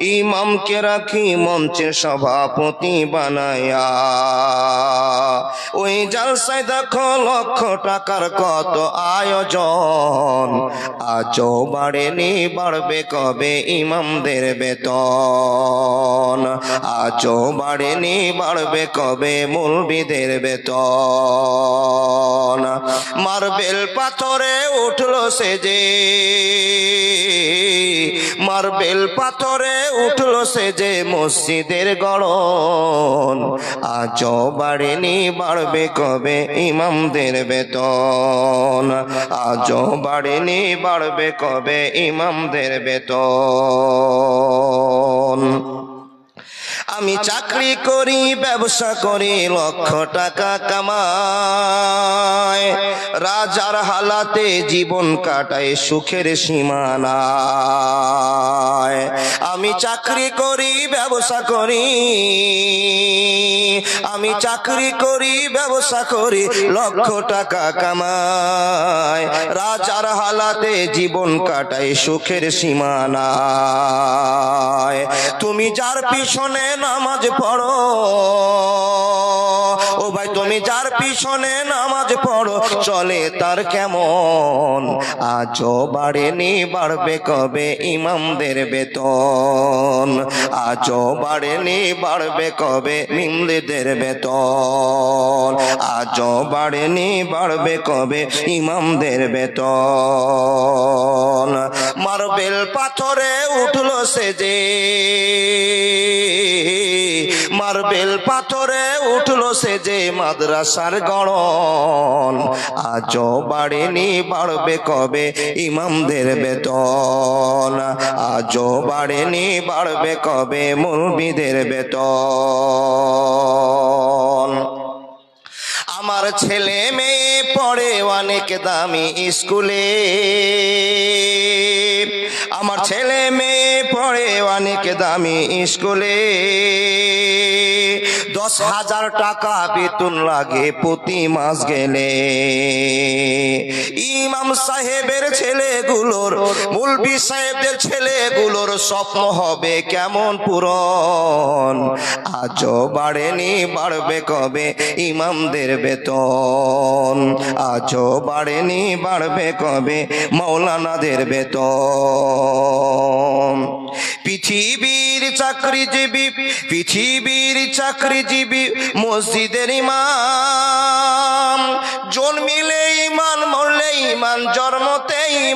ইমামকে রাখি মঞ্চে সভাপতি বানায়া। ওই জালসায় দেখো লক্ষ টাকার কত আয়োজন। আজও বাড়েনি, বাড়বে কবে ইমামদের বেতন? আজও বাড়েনি, বাড়বে কবে মুলবিদের বেতন? মার্বেল পাথরে উঠল সে যে মার্বেল পাথরে উঠল সে যে মসজিদের গড়ন। আজ বাড়েনি বাড়বে কবে ইমামদের বেতন। আজও বাড়েনি বাড়বে কবে ইমামদের বেতন। আমি চাকরি করি, ব্যবসা করি, লক্ষ টাকা কামাই। রাজার হালাতে জীবন কাটায় সুখের সীমানায় আমি চাকরি করি, ব্যবসা করি। আমি চাকরি করি, ব্যবসা করি, লক্ষ টাকা কামাই। রাজার হালাতে জীবন কাটায় সুখের সীমানায়। তুমি যার পিছনে নামাজ পড়ো তুমি যার পিছনে নামাজ পড়ো, চলে তার কেমন? আজও বাড়েনি, বাড়বে কবে ইমামদের বেতন? আজও বাড়েনি, বাড়বে কবে মিমদের বেতন? বাড়েনি বাড়বে কবে ইমামদের বেতন? মার্বেল পাথরে উঠল সে যে। মার্বেল পাথরে উঠল সে যে মাদ্রাসার গড়ন। আজও বাড়েনি বাড়বে কবে ইমামদের বেতন? আজও বাড়েনি বাড়বে কবে মুলবিদের বেতন? আমার ছেলে মেয়ে পড়ে অনেক দামি স্কুলে। আমার ছেলে মেয়ে পড়ে অনেক দামি স্কুলে। দশ হাজার টাকা বেতন লাগে প্রতি মাস গেলে। ইমাম সাহেবের ছেলেগুলোর, মুলবি সাহেবদের ছেলেগুলোর স্বপ্ন হবে কেমন পূরণ? আজও বাড়েনি, বাড়বে কবে ইমামদের বেতন? আজও বাড়েনি, বাড়বে কবে? মৌলানাদের বেতন। পৃথিবীর চাকরিজীবী পৃথিবীর চাকরিজীবী, মসজিদের ইমাম। জন্মিলে ইমান, মরলে ইমান, জন্মতে এই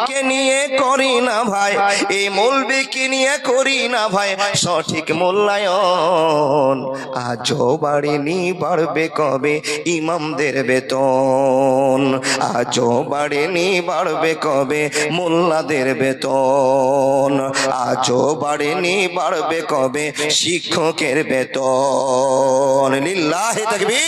ইমামকে নিয়ে করি না ভাই। এই মৌলবিকে নিয়ে করি না ভাই। সঠিক মূল্যায়ন আজও বাড়েনি, বাড়বে কবে? ইমামদের বেতন আজও বাড়েনি, বাড়বে কবে? মোল্লাদের বেতন আজও বাড়েনি, বাড়বে কবে? শিক্ষকের বেতন। লিল্লাহে থাকবি